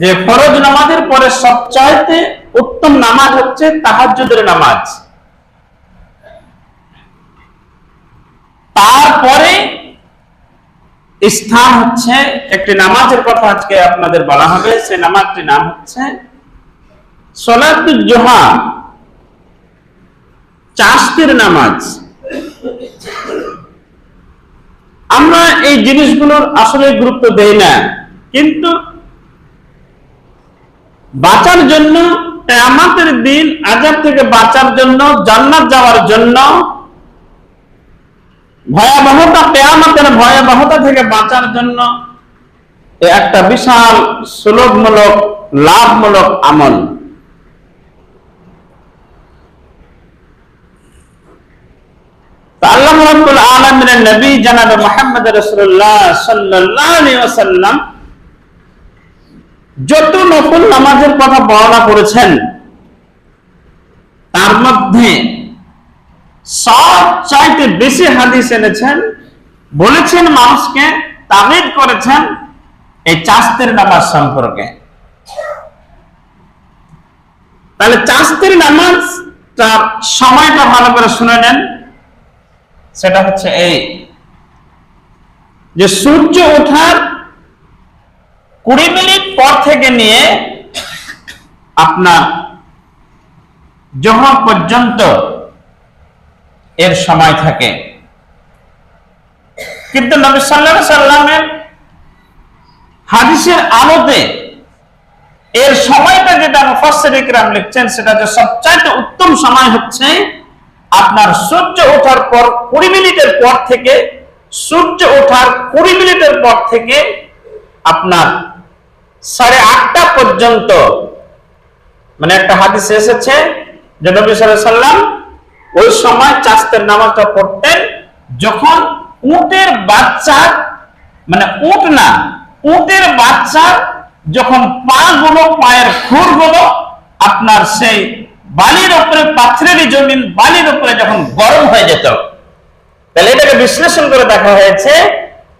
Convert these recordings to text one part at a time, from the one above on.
যে ফরজ নামাজের পরে সবচাইতে উত্তম নামাজ হচ্ছে তাহাজ্জুদের নামাজ। তারপরে স্থান হচ্ছে একটি নামাজের কথা আজকে আপনাদের বলা হবে। সেই নামাজটির নাম হচ্ছে সলাতুল জোহা চাষতের নামাজ। আমরা এই জিনিসগুলোর আসলে গুরুত্ব দেই না, কিন্তু বাঁচার জন্য আমাদের দিন আজাব থেকে বাঁচার জন্য, জান্নাত যাওয়ার জন্য ভয়াবহতা, কেয়ামতের ভয়াবহতা থেকে বাঁচার জন্য একটা বিশাল সুলভমূলক, লাভমূলক আমল। আল্লাহ নবী, জনাব মুহাম্মদ রাসূলুল্লাহ সাল্লাল্লাহু আলাইহি ওয়াসাল্লাম যত নফল নামাজের কথা বর্ণনা করেছেন, তার মধ্যে সব চাইতে বেশি হাদিস এনেছেন, বলেছেন মানুষকে তাবিদ করেছেন এই চাস্তের নামাজ সম্পর্কে। তাহলে চাস্তের নামাজ তার সময়টা ভালো করে শুনে নেন। সেটা হচ্ছে এই যে সূর্য ওঠার কুড়ি মিনিট পর থেকে নিয়ে আপনার যখন পর্যন্ত এর সময় থাকে। কিন্তু নবী সাল্লাহ সাল্লামের হাদিসের আলোতে এর সময়টা যেটা মুফাসসির ইকরাম লিখছেন, সেটা যে সবচাইতে উত্তম সময় হচ্ছে আপনার সূর্য ওঠার পর কুড়ি মিনিটের পর থেকে, সূর্য ওঠার কুড়ি মিনিটের পর থেকে আপনার সাড়ে আটটা পর্যন্ত মানে একটা হাদিস এসেছে যে নবী সাল্লাম ওই সময় চাস্তের নামাজটা পড়তেন, যখন উটের বাচ্চার মানে উট না, উটের বাচ্চার যখন পা গুলো পায়ের খুরগুলো আপনার সেই বালির উপরে পাথরেরই জমিন বালির উপরে যখন গরম হয়ে যেত। তাহলে এটাকে বিশ্লেষণ করে দেখা হয়েছে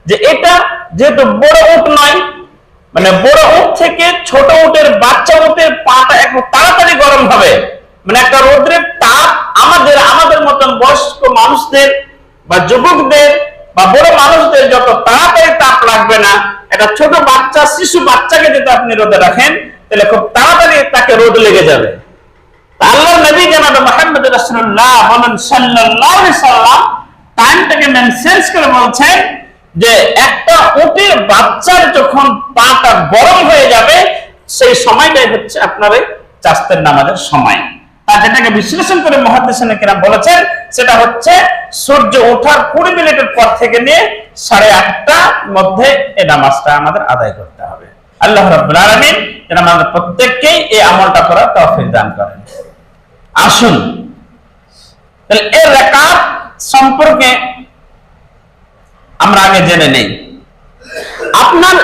যে এটা যেহেতু বড় উট নয় মানে বড় উট থেকে ছোট উটের বাচ্চা উটের পাটা একটু তাড়াতাড়ি গরম হবে। মানে একটা রোদ্রের তাপ আমাদের আমাদের মতন বয়স্ক মানুষদের বা যুবকদের বা বড় মানুষদের যত তাড়াতাড়ি তাপ লাগবে না, একটা ছোট বাচ্চা, শিশু বাচ্চাকে যদি আপনি রোদে রাখেন, তাহলে খুব তাড়াতাড়ি তাকে রোদ লেগে যাবে। আল্লাহ নবী জানাবে মোহাম্মদ রাসূলুল্লাহ বলেন আলাইহি সাল্লাম টাইমটাকে মেনসেন্স করে বলছেন যে একটা উটের বাচ্চার যখন পাটা গরম হয়ে যাবে, সেই সময়টাই হচ্ছে আপনার এই চাস্তের নামাজের সময়। আর যেটাকে বিশ্লেষণ করে মহাদেশনে কিনা বলেছেন, সেটা হচ্ছে সূর্য ওঠার কুড়ি মিনিটের পর থেকে নিয়ে সাড়ে আটটার মধ্যে এই নামাজটা আমাদের আদায় করতে হবে। আল্লাহ রাব্বুল আলামিন যেন আমাদের প্রত্যেককেই এই আমলটা করার তৌফিক দান করেন। আসুন। তাহলে এর রাকাত সম্পর্কে আমরা আগে জেনে নেই। আপনার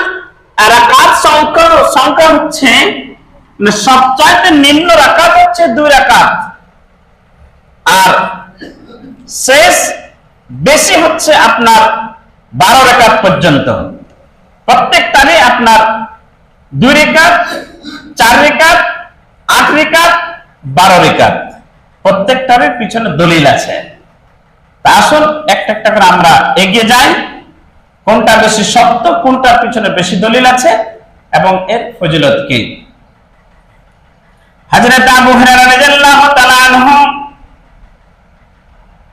রাকাত সংখ্যা সংখ্যা হচ্ছে? মানে সবচাইতে নিম্ন রাকাত হচ্ছে দুই রাকাত। আর শেষ বেশি হচ্ছে আপনার বারো রেখাত পর্যন্ত। প্রত্যেকটারই আপনার দুই রেখাত চার রেখাত আট রেখাত বারো রেখাত প্রত্যেকটারই পিছনে দলিল আছে। আসুন, একটা একটা করে আমরা এগিয়ে যাই। কোনটা বেশি সত্য কোনটার পিছনে বেশি দলিল আছে, এবং এর ফজিলত কি?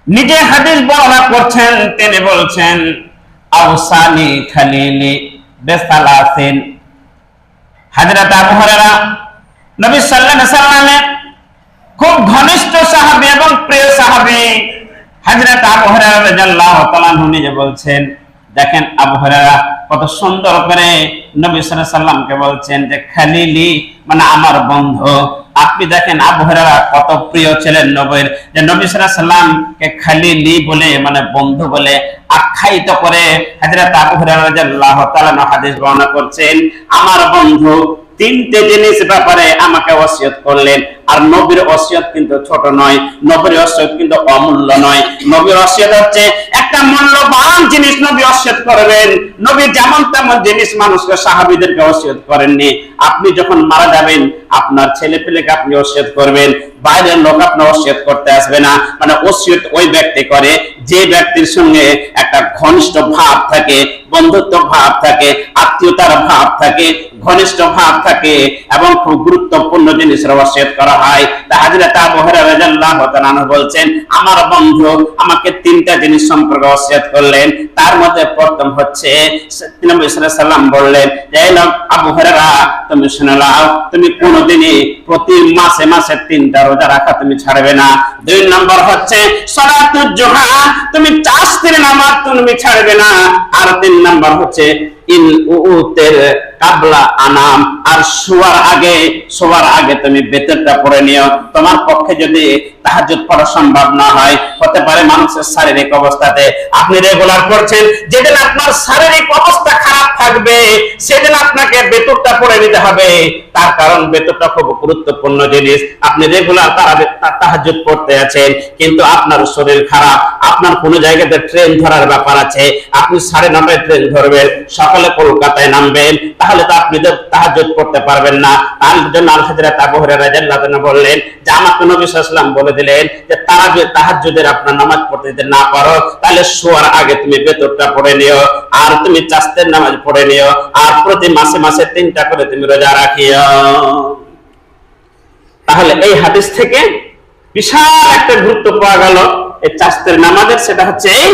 নিজে হাদিস বর্ণনা করছেন, তিনি বলছেন আউসানি খালিলি বেসালাসিন। আবু হুরায়রা নবী সাল্লাল্লাহু আলাইহি খুব ঘনিষ্ঠ সাহাবী এবং প্রিয় সাহাবী হযরত আবু হুরায়রা রাদিয়াল্লাহু তাআলা নিজে বলছেন, দেখেন আবু হুরায়রা কত সুন্দর করে নবী সাল্লাল্লাহু আলাইহি সাল্লামকে বলছেন যে, খালিলি মানে আমার বন্ধু, আপনি দেখেন আবু হুরায়রা কত প্রিয় ছিলেন নবীর, যে নবী সাল্লাল্লাহু আলাইহি সাল্লামকে খালিলি বলে মানে বন্ধু বলে আখ্যায়িত করে হযরত আবু হুরায়রা রাদিয়াল্লাহু তাআলা হাদিস বর্ণনা করছেন, আমার বন্ধু তিনটে জিনিস ব্যাপারে আমাকে ওসিয়ত করলেন আর নবীর ওসিয়ত কিন্তু ছোট নয়, নবীর ওসিয়ত কিন্তু অমূল্য নয়। নবীর ওসিয়ত হচ্ছে একটা মূল্যবান জিনিস নবী ওসিয়ত করবেন। নবী যেমন তেমন জিনিস মানুষকে, সাহাবীদেরকে ওসিয়ত করেননি। আপনি যখন মারা যাবেন, আপনার ছেলে পেলেকে আপনি ওসিয়ত করবেন। বাইরের লোক আপনার ওসিয়ত করতে আসবে না। মানে ওসিয়ত ওই ব্যক্তি করে, যে ব্যক্তির সঙ্গে একটা ঘনিষ্ঠ ভাব থাকে, বন্ধুত্ব ভাব থাকে, আত্মীয়তার ভাব থাকে, ঘনিষ্ঠ ভাব থাকে, এবং খুব গুরুত্বপূর্ণ জিনিসের ওসিয়ত করা হয়। আমার বন্ধু আমাকে তিনটা জিনিস সম্পর্কে ওসিয়ত করলেন। তার মধ্যে প্রথম হচ্ছে সাল্লাম বললেন আবু হুরায়রা, তুমি শুনে তুমি কোনোদিনই প্রতি মাসে মাসে তিনটা রোজা রাখা তুমি ছাড়বে না। দুই নম্বর হচ্ছে সালাতুল জোহা তুমি চাষের নামাজ তুমি ছাড়বে না। আর তিন নম্বর হচ্ছে শারীরিক অবস্থাতে। আপনি রেগুলার করছেন যেদিন আপনার শারীরিক অবস্থা খারাপ থাকবে, সেদিন আপনাকে বেতনটা পড়ে নিতে হবে। তার কারণ বেতনটা খুব গুরুত্বপূর্ণ জিনিস। আপনি রেগুলার তাহাজ্জুদ পড়তে আছেন, কিন্তু আপনার শরীর খারাপ। আপনার কোন জায়গাতে ট্রেন ধরার ব্যাপার আছে। আপনি সাড়ে নটায় ট্রেন ধরবেন, সকালে কলকাতায় নামবেন, তাহলে তো আপনি তো তাহাজ্জুদ পড়তে পারবেন না। তার জন্য আল হুরায়রা রাদিয়াল্লাহু আনহু বললেন যে আমাকে নবী ওয়াসাল্লাম বলে দিলেন যে তারা যদি তাহাজ্জুদের আপনার নামাজ পড়তে যদি না পারো, তাহলে শোয়ার আগে তুমি বেতরটা পড়ে নিও, আর তুমি চাস্তের নামাজ পড়ে নিও, আর প্রতি মাসে মাসে তিনটা করে তুমি রোজা রাখিও। তাহলে এই হাদিস থেকে বিশাল একটা গুরুত্ব পাওয়া গেল, এই চাস্তের নামাজের, সেটা হচ্ছে এই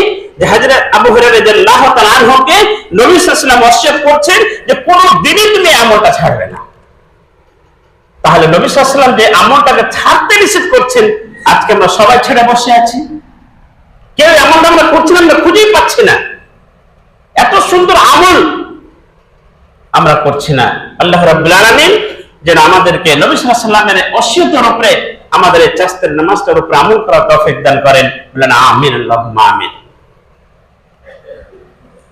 খুঁজেই পাচ্ছি না। এত সুন্দর আমল আমরা করছি না। আল্লাহ রাব্বুল যেন আমাদেরকে নবী ওয়াসাল্লামের উপরে আমাদের এই চাস্তের উপরে আমল করার তৌফিক দান করেন। বলেন, আমিন, আল্লাহুম্মা আমিন।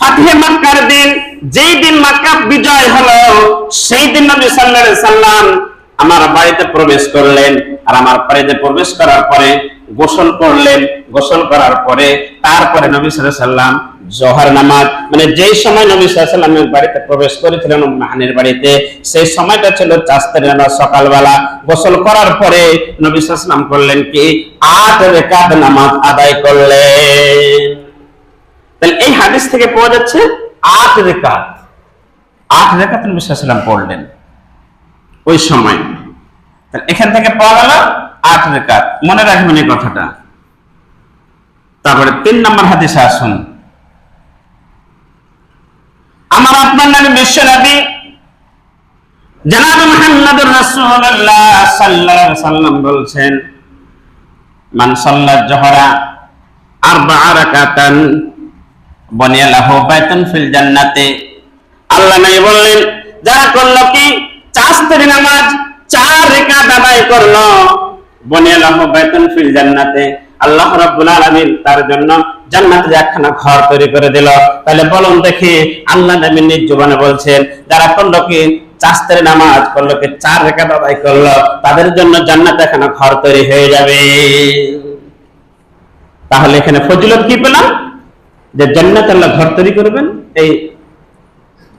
ফাতিহে মক্কার দিন, যেই দিন মক্কা বিজয় হলো, সেই দিন নবী সাল্লাল্লাহু আলাইহি সাল্লাম আমার বাড়িতে প্রবেশ করলেন আর আমার বাড়িতে প্রবেশ করার পরে গোসল করলেন। গোসল করার পরে তারপরে নবী সাল্লাম জোহর নামাজ মানে যেই সময় নবী সাল্লামের বাড়িতে প্রবেশ করেছিলেন মাহানের বাড়িতে, সেই সময়টা ছিল চাস্তের নামাজ সকালবেলা। গোসল করার পরে নবী সাল্লাম করলেন কি? আট রেকাত নামাজ আদায় করলেন। তাহলে এই হাদিস থেকে পাওয়া যাচ্ছে আট রেকাত আট নবী সাল্লাম পড়লেন ওই সময়। তাহলে এখান থেকে পাওয়া গেল আট রেকাত মনে রাখবেন এই কথাটা। তারপরে তিন নম্বর হাদিসে আসুন। আমার আপনার নামে বিশ্ব নবী জানাব মুহাম্মদুর রাসূলুল্লাহ সাল্লাল্লাহু আলাইহি বলছেন, মান সাল্লাত জোহরা আরবা'a রাকাতান তার জন্য জান্নাতে একখানা ঘর তৈরি করে দিল। তাহলে বলুন দেখি, আল্লাহ নবী নিজ বলছেন, যারা করল কি? চাস্তের নামাজ করল কি? চার রেখাত আদায় করল। তাদের জন্য জান্নাতে একখানা ঘর তৈরি হয়ে যাবে। তাহলে এখানে ফজিলত কি পেলাম? যে জান্নাত আল্লাহ ঘর তৈরি করবেন, এই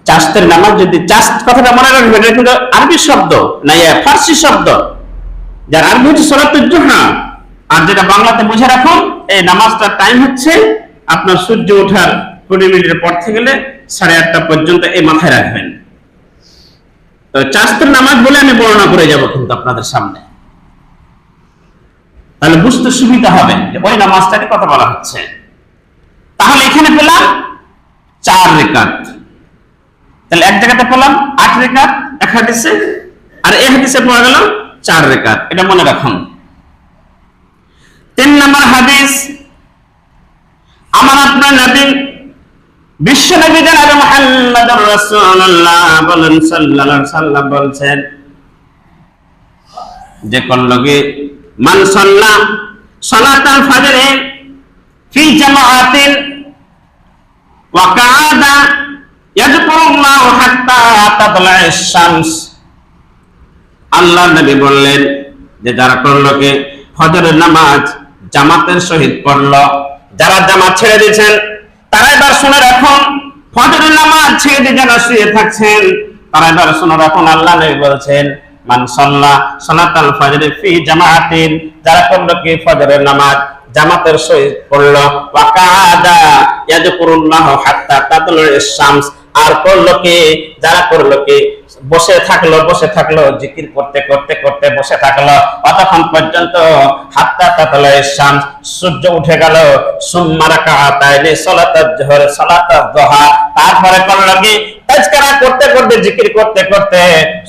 চাস্তের নামাজ যদি চাস্ত কথাটা মনে রাখবেন, এটা কিন্তু আরবি শব্দ, না ফার্সি শব্দ। যার আরবি হচ্ছে সলাতুল জোহা। আর যেটা বাংলাতে বুঝে রাখুন, এই নামাজটার টাইম হচ্ছে আপনার সূর্য ওঠার কুড়ি মিনিটের পর থেকে গেলে সাড়ে আটটা পর্যন্ত এই মাথায় রাখবেন। তো চাস্তের নামাজ বলে আমি বর্ণনা করে যাব কিন্তু আপনাদের সামনে। তাহলে বুঝতে সুবিধা হবে যে ওই নামাজটাকে কথা বলা হচ্ছে। তাহলে এখানে পেলাম চার রেখাত। তাহলে এক জায়গাতে পেলাম আট রেখাত, এক হাদিসে, আর এই হাদিসে পাওয়া গেল চার রেখাত। এটা মনে রাখুন। তিন নম্বর হাদিস, আমার আপনার নবী বিশ্ব নবী জানাবে মুহাম্মদ রাসূলুল্লাহ বলেন সাল্লাল্লাহু সাল্লাম বলছেন, যে করলগে মান সাল্লা সালাতাল ফজরে ফি জামাআতিন ওয়া কাআদা ইয়াযকুরুল্লাহ হাত্তা তাতলা'আশ শামস আল্লাহ নবী বললেন যে যারা ফজরের নামাজ জামাতের সহিত পড়ল। যারা জামাত ছেড়ে দিয়েছেন, তারা এবার শুনে রাখুন, ফজরের নামাজ ছেড়ে দিয়ে যারা শুয়ে থাকছেন, তারা এবার শুনে রাখুন, আল্লাহ নবী বলছেন, মান সাল্লা সালাতাল ফজরে ফি জামাআতিন যারা করল ফজরের নামাজ। জামাতের সহিত পড়ল। ওয়া কাআদা ইয়াযকুরুল্লাহ হাত্তা তাতলু'আশ শামস। আর করল কি? যারা করল কি? বসে থাকল বসে থাকল, জিকির করতে করতে করতে বসে থাকল। কতক্ষণ পর্যন্ত হাত্তা তাতলে শাম সূর্য উঠে গেল। সুম্মারা কাতাইলে সালাতাত জোহর সালাতাত দুহা তারপরে করল কি? তাজকারা করতে করতে, জিকির করতে করতে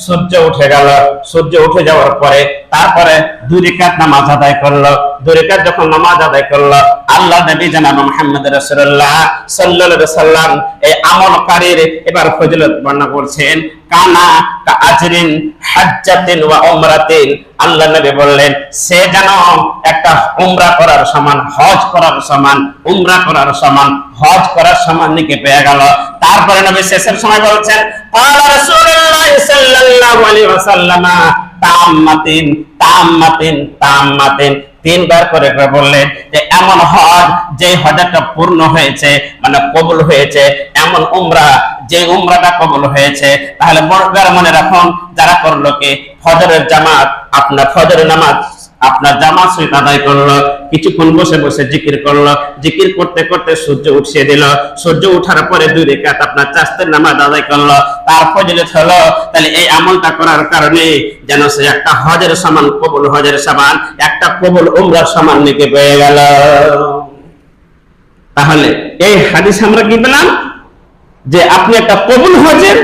সূর্য উঠে গেল। সূর্য উঠে যাওয়ার পরে তারপরে দুই রিকাত নামাজ আদায় করল। দুই যখন নামাজ আদায় করল, আল্লাহ নবী জানাব মুহাম্মদ রাসূলুল্লাহ সাল্লাল্লাহু সাল্লাম এই আমলকারীর এবার ফজিলত বর্ণনা করছেন, কানা কাআজরিন হাজ্জাতিন ওয়া উমরাতিন। আল্লাহ নবী বললেন, সে যেন একটা উমরা করার সমান, হজ করার সমান, উমরা করার সমান, হজ করার সমান নাকি পেয়ে গেল। তারপরে নবী শেষের সময় বলছেন, ক্বালা রাসূলুল্লাহ সাল্লাল্লাহু আলাইহি ওয়াসাল্লাম, তাম্মাতিন তাম্মাতিন তাম্মাতিন। তিনবার করে বললেন যে, এমন হজ যে হজটা পূর্ণ হয়েছে মানে কবুল হয়েছে, এমন উমরা, যে উমরাটা কবুল হয়েছে, তাহলে বড় মনে রাখুন, যারা করল কি? ফজরের জামাত, আপনার ফজরের নামাজ আপনার জামা সহিত আদায় করল, কিছুক্ষণ বসে বসে জিকির করল, জিকির করতে করতে সূর্য উঠিয়ে দিল। সূর্য উঠার পরে দুই রেখাত আপনার চাষের নামাজ আদায় করল। তার ফজিলত হলো, তাহলে এই আমলটা করার কারণে যেন সে একটা হজের সমান, কবুল হজের সমান, একটা কবুল উমরার সমান নিতে পেয়ে গেল। তাহলে এই হাদিস আমরা কি পেলাম? যে আপনি একটা কবুল হজের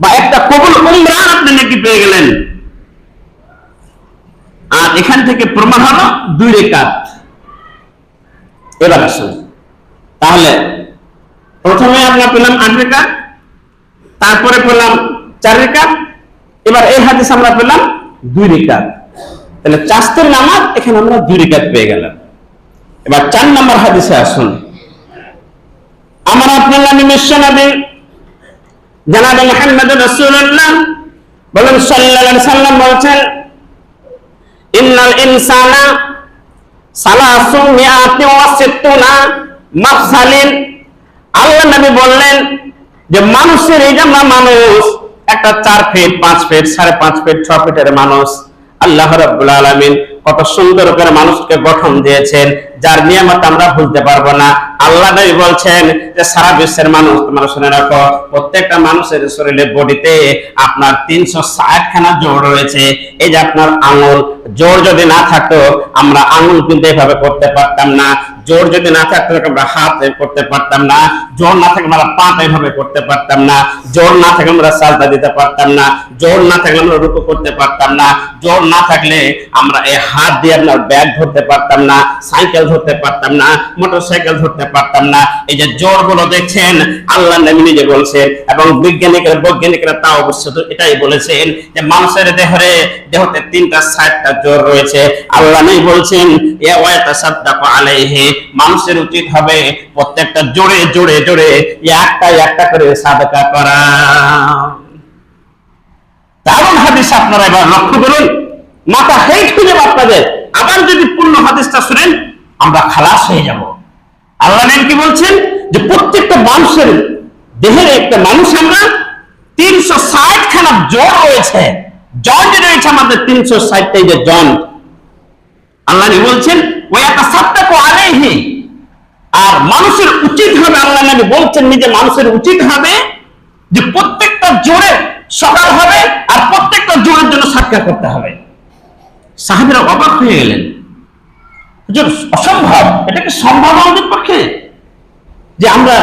বা একটা কবুল উমরা আপনি নাকি পেয়ে গেলেন। এখান থেকে প্রমাণ হলো দুই রেখাত। এবার আসুন। তাহলে প্রথমে আমরা পেলাম আট রেখাত, তারপরে পেলাম চার রেখাত, এবার এই হাদিস আমরা পেলাম দুই রেখাত। তাহলে চাস্তের নামাজ এখানে আমরা দুই রেখাত পেয়ে গেলাম। এবার চার নম্বর হাদিসে আসুন। আমার আপনার নামে মিশ্র নবী জানাবে মোহাম্মদ রসুল্লাহ বলেন সাল্লাল্লাহু সাল্লাম বলছেন ইন্নাল ইনসানা সালাসু মিআতি ওয়া সিত্তুনা মাফসালিন। আল্লাহ নবী বললেন যে মানুষের এই মানুষ, একটা চার ফিট, পাঁচ ফিট, সাড়ে পাঁচ ফিট, ছ ফিটের মানুষ, আল্লাহ রাব্বুল আলামিন কত সুন্দর করে মানুষকে গঠন দিয়েছেন, যার নিয়ামত আমরা ভুলতে পারব না। আল্লাহ বলছেন যে, সারা বিশ্বের মানুষ, তোমরা শুনে রাখো, প্রত্যেকটা মানুষের শরীরে বডিতে আপনার তিনশো ষাট খানা জোর রয়েছে। এই যে আপনার আঙুল জোর যদি না থাকতো, আমরা আঙুল কিন্তু এভাবে করতে পারতাম না। জোর যদি না থাকতো, আমরা হাত করতে পারতাম না। জোর না থাকলে আমরা পা এভাবে করতে পারতাম না। জোর না থাকলে আমরা সাজদা দিতে পারতাম না। জোর না থাকলে আমরা রুকু করতে পারতাম না। জোর না থাকলে আমরা এই হাত দিয়ে আপনার ব্যাগ ধরতে পারতাম না, সাইকেল ধরতে পারতাম না মোটর সাইকেল ধরতে পারতাম না। এই যে জোরগুলো দেখছেন, আল্লাহ নবী নিজে বলছেন এবং বিজ্ঞানিকরা, বৈজ্ঞানিকরা তা অবশ্য এটাই বলেছেন যে মানুষের দেহরে, দেহতে তিনটা ষাটটা জোর রয়েছে। আল্লাহ নবী বলছেন এ ওয়াতা সাদ্দাকু আলাইহি মানুষের উচিত হবে প্রত্যেকটা জোরে জোরে জোরে একটা একটা করে সাদকা করা। দারুণ হাদিস আপনারা এবার লক্ষ্য করুন। মাথা হেট যাবে আপনাদের আবার যদি পূর্ণ হাদিসটা শুনেন, আমরা খালাস হয়ে যাব। আল্লাহ কি বলছেন? যে প্রত্যেকটা মানুষের দেহের একটা মানুষ আমরা, তিনশো ষাট খানা জ্বর রয়েছে। জয়েন্ট রয়েছে আমাদের তিনশো ষাটটাই যে জয়েন্ট আল্লাহ বলছেন? ওই একটা সাত্তাকু আলাইহি। আর মানুষের উচিত হবে, আল্লাহ নবী বলছেন নিজে মানুষের উচিত হবে যে প্রত্যেকটা জোরে সকাল হবে আর প্রত্যেকটা জোরের জন্য সাক্ষাৎ করতে হবে। সাহাবিরা অবাক হয়ে গেলেন। অসম্ভব, এটা কি সম্ভব আমাদের পক্ষে? যে আমরা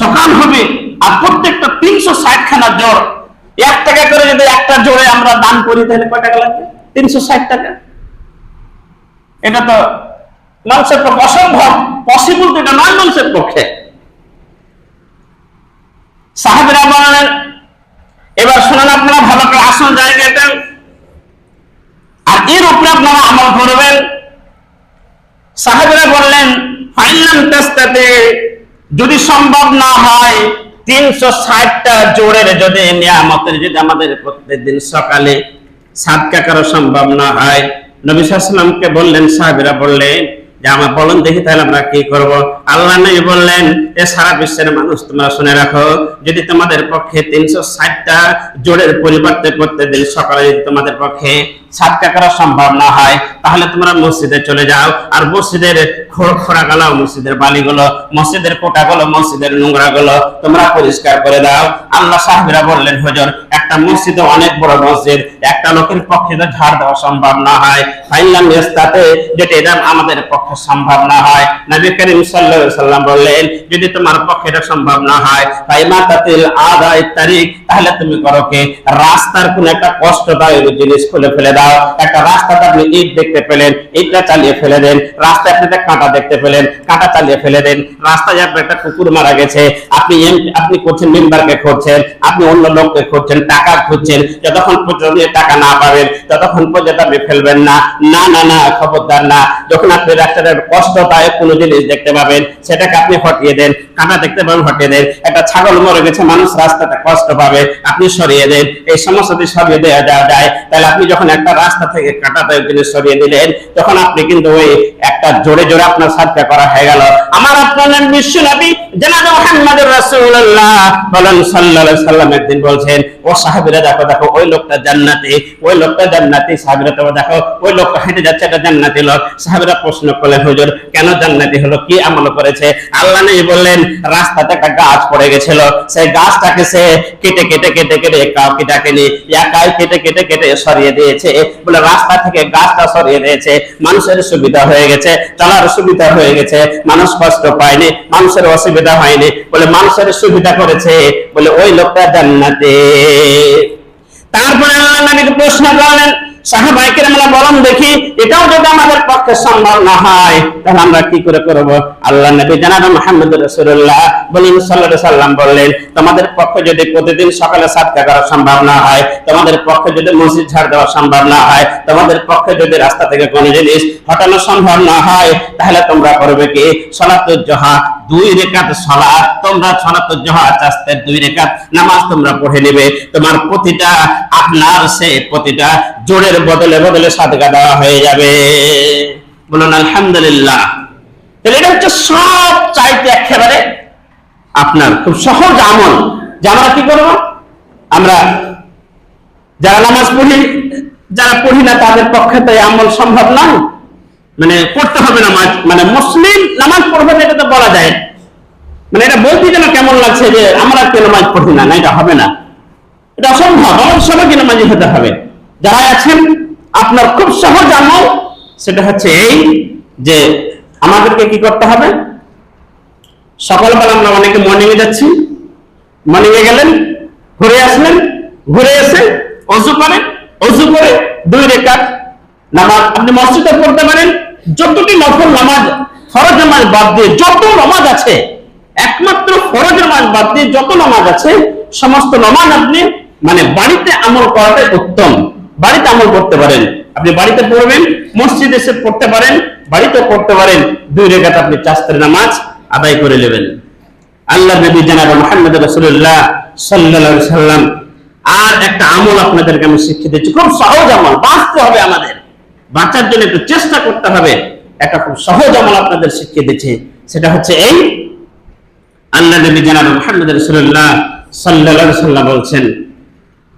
সকাল হবে আর প্রত্যেকটা তিনশো ষাট খানা জ্বর, এক টাকা করে যদি একটা জোরে আমরা দান করি, তাহলে কয় টাকা লাগবে? তিনশো ষাট টাকা। এটা তো মানুষের পক্ষে, অসম্ভব পসিবল তো এটা নয় মানুষের পক্ষে। সাহেবরা বলেন এবার শুনেন আপনারা, ভালো করে আসল জায়গাটা আর এর উপরে আপনারা আমল করবেন। সাহেবরা বললেন, ফাইনাল টেস্টাতে যদি সম্ভব না হয়, তিনশো ষাটটা জোরের যদি নিয়ামতের, যদি আমাদের প্রত্যেকদিন সকালে সাদকা করা সম্ভব না হয়। নবী সাল্লামকে বললেন সাহেবরা বললেন যে আমার বলুন দেখি তাহলে আমরা কি করব? আল্লাহ নবী বললেন, এ সারা বিশ্বের মানুষ, তোমরা শুনে রাখো, যদি তোমাদের পক্ষে তিনশো ষাটটা জোরের পরিবর্তে প্রত্যেকদিন সকালে যদি তোমাদের পক্ষে সাদকা করা সম্ভব না হয়। তাহলে তোমরা মসজিদে চলে যাও। আর মসজিদের খোড়া গুলো মসজিদের বালিগুলো, মসজিদের কোটাগুলো, মসজিদের নোংরা গুলো তোমরা পরিষ্কার করে দাও। আল্লাহ সাহেবরা বললেন, হুজুর, একটা মসজিদ অনেক বড় মসজিদ, একটা লোকের পক্ষে তো ঝাড় দেওয়া সম্ভব না হয়। ফাইনাল রাস্তাতে যেটা এটা আমাদের পক্ষে সম্ভব না হয়। নবী করিম সাল্লাল্লাহু সাল্লাম বললেন, যদি তোমার পক্ষে এটা সম্ভব না হয়, ফাইমা তাতিল আদায় তারিখ, তাহলে তুমি করো কি? রাস্তার কোন একটা কষ্টদায়ক জিনিস খুলে ফেলে দাও। একটা রাস্তাতে আপনি ইট দেখতে পেলেন, ইটটা চালিয়ে ফেলে দেন, রাস্তায় আপনি একটা কাঁটা দেখতে পেলেন, কাঁটা চালিয়ে ফেলে দেন, রাস্তায় আপনার একটা কুকুর মারা গেছে, আপনি আপনি করছেন মেম্বারকে খুঁজছেন, আপনি অন্য লোককে খুঁজছেন, টাকা খুঁজছেন, যতক্ষণ পর্যন্ত টাকা না পাবেন, ততক্ষণ পর্যন্ত আপনি ফেলবেন না না না না, খবরদার না, যখন আপনি কষ্টদায়ক কোনো জিনিস দেখতে পাবেন, সেটাকে আপনি হটিয়ে দেন, কাঁটা দেখতে পাবেন, হটিয়ে দেন, একটা ছাগল মরে গেছে, মানুষ রাস্তাতে কষ্ট পাবে, আপনি সরিয়ে দেন, এই সমস্ত যদি সরিয়ে দেওয়া যায় তাহলে আপনি যখন একটা রাস্তা থেকে কাঁটাদায়ক জিনিস সরিয়ে দিলেন। তখন আপনি কিন্তু ওই একটা জোরে জোরে আপনার সাথে করা হয়ে গেল। আমার আপনার বিশ্ব নবী রাসূলুল্লাহ বলেন, সাল্লাল্লাহু আলাইহি বলছেন, ও সাহাবীরা, দেখো দেখো, ওই লোকটা জান্নাতি, ওই লোকটা জান্নাতি, সাহাবীরা দেখো, ওই হেঁটে যাচ্ছে এটা জান্নাতি লোক। সাহাবীরা প্রশ্ন করলেন, হুজুর, কেন জান্নাতি হলো? কি আমল করেছে? আল্লাহ নেই বললেন, রাস্তাতে একটা গাছ পড়ে গেছিল। সেই গাছটাকে সে কেটে কেটে কেটে কেটে কাউকে ডাকেনি। একাই কেটে কেটে কেটে সরিয়ে দিয়েছে। বলে রাস্তা থেকে গাছটা সরিয়ে দিয়েছে মানুষের সুবিধা হয়ে গেছে চলার সুবিধা হয়ে গেছে, মানুষ কষ্ট পায়নি, মানুষের অসুবিধা হয়নি, বলে মানুষের সুবিধা করেছে, বলে ওই লোকটা জান্নাতে। তারপরে আল্লাহ নবীকে প্রশ্ন করলেন তোমাদের পক্ষে যদি প্রতিদিন সকালে সাদকা করা সম্ভব না হয়, তোমাদের পক্ষে যদি মসজিদ ঝাড় দেওয়া সম্ভব না হয়, তোমাদের পক্ষে যদি রাস্তা থেকে কোনো জিনিস হটানো সম্ভব না হয়, তাহলে তোমরা করবে কি? সালাতুল দুই রেখাত সালাত। তোমরা সালাতুল জোহা চাস্তের দুই রেখাত নামাজ তোমরা পড়ে নেবে। তোমার প্রতিটা আপনার সে প্রতিটা জোরের বদলে বদলে সাদকা দেওয়া হয়ে যাবে। বলুন, আলহামদুলিল্লাহ। তাহলে এটা হচ্ছে সব চাইতে একেবারে আপনার খুব সহজ আমল। যে আমরা কি করব? আমরা যারা নামাজ পড়ি, যারা পড়ি না, তাদের পক্ষে তো আমল সম্ভব নয়। মানে পড়তে হবে নামাজ। মানে মুসলিম নামাজ পড়বে এটা তো বলা যায়। মানে এটা বলতে যেন কেমন লাগছে যে আমরা কেন নামাজ পড়ি না না, এটা হবে না। এটা অসম্ভব। আমাদের সবাইকে নামাজি হতে হবে। যারা আছেন, আপনার খুব সহজ আমল সেটা হচ্ছে এই যে আমাদেরকে কি করতে হবে? সকালবেলা আমরা অনেকে মর্নিং এ যাচ্ছি। মর্নিং এ গেলেন, ঘুরে আসলেন, ঘুরে এসে অজু করেন অজু করে দুই রেখাত নামাজ। আপনি মসজিদে পড়তে পারেন, যতটি নফল নামাজ ফরজ নামাজ বাদ দিয়ে যত নামাজ আছে, একমাত্র ফরজ নামাজ বাদ দিয়ে যত নামাজ আছে, সমস্ত নামাজ আপনি মানে বাড়িতে আমল করাটাই উত্তম। বাড়িতে আমল করতে পারেন। আপনি বাড়িতে পড়বেন, মসজিদে এসে পড়তে পারেন বাড়িতে পড়তে পারেন, দুই রেখাত আপনি চাস্তের নামাজ আদায় করে নেবেন। আল্লাহ নবী জানাবেন মোহাম্মদ রাসূলুল্লাহ সাল্লাল্লাহু আলাইহি সাল্লাম, আর একটা আমল আপনাদেরকে আমি শিখিয়ে দিচ্ছি। খুব সহজ আমল, বাঁচতে হবে আমাদের। বাঁচার জন্য একটু চেষ্টা করতে হবে। একটা খুব সহজ আমল আপনাদের শিখিয়ে দিচ্ছে। সেটা হচ্ছে এই, আল্লাহ নবী জানাবেন মোহাম্মদ রাসূলুল্লাহ সাল্লাল্লাহু আলাইহি সাল্লাম বলছেন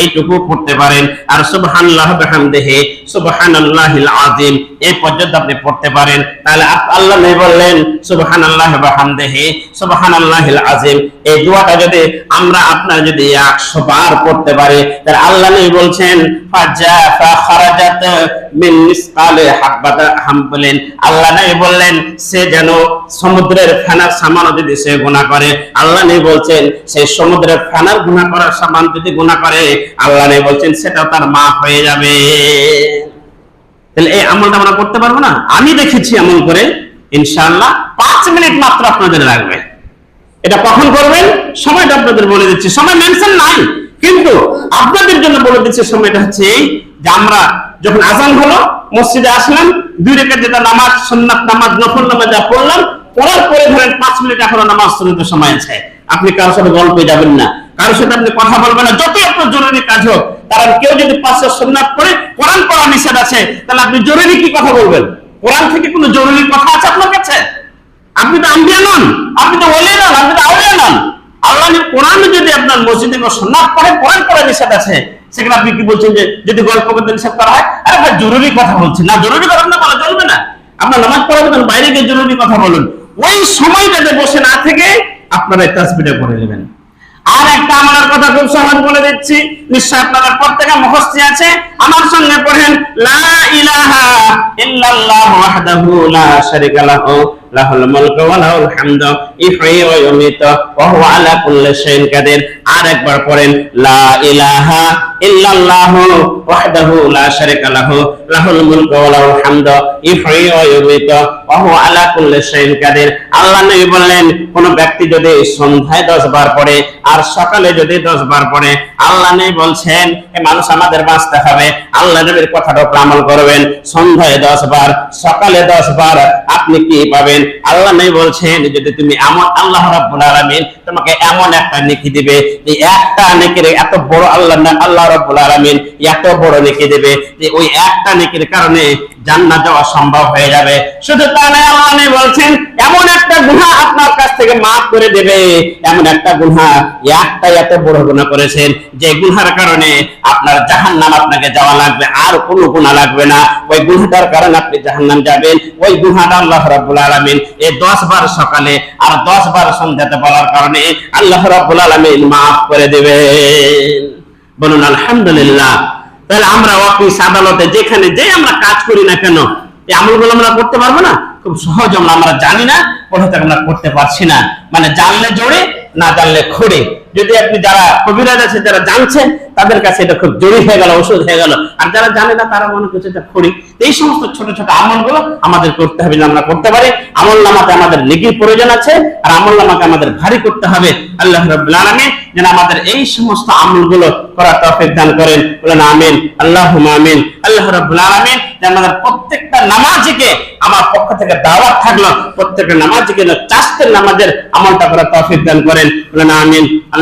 এইটুকু পড়তে পারেন। আর সুবহানাল্লাহ বিহামদিহি, সুবহানাল্লাহিল আযীম, এই পর্যন্ত আপনি পড়তে পারেন। তাহলে আল্লাহ নবী বললেন, সুবহানাল্লাহ বিহামদিহি, সুবহানাল্লাহিল আযীম। এই দোয়াটা যদি আমরা আপনারা যদি 100 বার পড়তে পারি, তাহলে আল্লাহ নবী বলছেন আল্লাহ নবী বললেন, সে যেন সমুদ্রের ফেনার সামানও যদি সে গুনাহ করে। আল্লাহ নবী বলছেন, সেই সমুদ্রের ফেনার গুনাহ করার সামান যদি গুনাহ করে আল্লাহ নবী বলছেন, সেটা তার মাফ হয়ে যাবে। তাহলে এই আমলটা আমরা করতে পারব না? আমি দেখেছি আমল করে, ইনশাআল্লাহ পাঁচ মিনিট মাত্র আপনাদের লাগবে। এটা কখন করবেন? সময়টা আপনাদের বলে দিচ্ছি। সময় মেনশন নাই, কিন্তু আপনাদের জন্য বলে দিচ্ছি সময়টা হচ্ছে এই যে আমরা যখন আজান হলো, মসজিদে আসলাম, দুই রেখে যেটা নামাজ, সুন্নাত নামাজ, নফল নামাজ যা পড়লাম, পড়ার পরে ধরেন পাঁচ মিনিট এখনও নামাজ শুনতে সময় আছে। আপনি কারোর সাথে গল্পে যাবেন না। কারোর সাথে আপনি কথা বলবেন না, যতই আপনার জরুরি কাজ হোক, কারণ কেউ যদি পাঁচশো সুন্নাত পড়ে, কোরআন পড়া নিষেধ আছে, তাহলে আপনি জরুরি কি কথা বলবেন? কোরআন থেকে কোনো জরুরি কথা আছে আপনার কাছে? আপনি তো আম্বিয়া নন, আপনি তো ওলিয়া নন, আপনি তো আউলিয়া নন। আল্লাহ কোরআন যদি আপনার মসজিদে বা সুন্নাত পড়ে, কোরআন পড়া নিষেধ আছে, সেখানে আপনি কি বলছেন যে, যদি গল্প করতে নিষেধ করা হয়? আরে ভাই, জরুরি কথা বলছি না, জরুরি কথা না বলা চলবে না। আপনার নামাজ পড়াবেন বাইরে গিয়ে জরুরি কথা বলুন। ওই সময়টাতে বসে না থেকে আপনারা তাসবিটা করে নেবেন। আর একটা আমার কথা খুব সহজ বলে দিচ্ছি। নিশ্চয় আপনাদের প্রত্যেকে মুখস্থি আছে। আমার সঙ্গে পড়েন আলা আল্লাহ বললেন, কোন ব্যক্তি যদি সন্ধ্যায় 10 বার পড়ে আর সকালে যদি 10 বার পড়ে, আল্লাহ বলছেন মানুষ আমাদের বাঁচতে হবে। আল্লাহ নবীর কথাটা উপর করবেন। সন্ধ্যায় 10 বার, সকালে 10 বার আপনি কি পাবেন? আল্লাহ নবী বলছেন, যদি তুমি এমন আল্লাহ রাব্বুল আলামিন তোমাকে এমন একটা নেকি দিবে, যে একটা নেকির এত বড় আল্লাহ আল্লাহ রাব্বুল আলামিন, এত বড় নেকি দেবে, যে ওই একটা নেকির কারণে জান্নাত যাওয়া সম্ভব হয়ে যাবে। শুধু তা নয়, আল্লাহ বলছেন, এমন একটা গুনাহ আপনার কাছ থেকে মাফ করে দেবে। এমন একটা গুনাহ একটা এত বড় গুনাহ করেছেন যে গুনার কারণে আপনার জাহান্নাম আপনাকে যাওয়া লাগবে, আর কোনো গুনাহ লাগবে না। ওই গুনাহটার কারণে আপনি জাহান্নাম যাবেন। ওই গুনাহটা আল্লাহ রাব্বুল আলামিন এই 10 বার সকালে আর 10 বার সন্ধ্যাতে বলার কারণে আল্লাহ রাব্বুল আলামিন মাফ করে দেবেন। বলুন, আলহামদুলিল্লাহ তাহলে আমরা অফিস আদালতে যেখানে যে আমরা কাজ করি না কেন, এই আমলগুলো আমরা করতে পারব না? খুব সহজ, আমরা আমরা জানি না কোথাও আমরা করতে পারছি না। মানে জানলে জোরে, না জানলে খড়ে যদি আপনি যারা কবিরাজ আছে, যারা জানছেন তাদের কাছে এটা খুব জড়ি হয়ে গেল, ওষুধ হয়ে গেল। আর যারা জানে না, তারা মনে করছে এটা খড়ি। এই সমস্ত ছোট ছোট আমলগুলো আমাদের করতে হবে না আমরা করতে পারি। আমল নামাতে আমাদের নেকির প্রয়োজন আছে, আর আমল নামাকে আমাদের ভারী করতে হবে। আল্লাহ রাব্বুল আলামিন যেন আমাদের এই সমস্ত আমলগুলো করার তৌফিক দান করেন। বলেন আমিন, আল্লাহুম্মা আমিন। আল্লাহ রাব্বুল আলামিন যেন আমাদের প্রত্যেকটা নামাজিকে আমার পক্ষ থেকে দাওয়াত থাকল, প্রত্যেকটা নামাজিকে চাষের নামাজের আমলটা করার তৌফিক দান করেন। বলেন আমিন আল্লাহুম্মা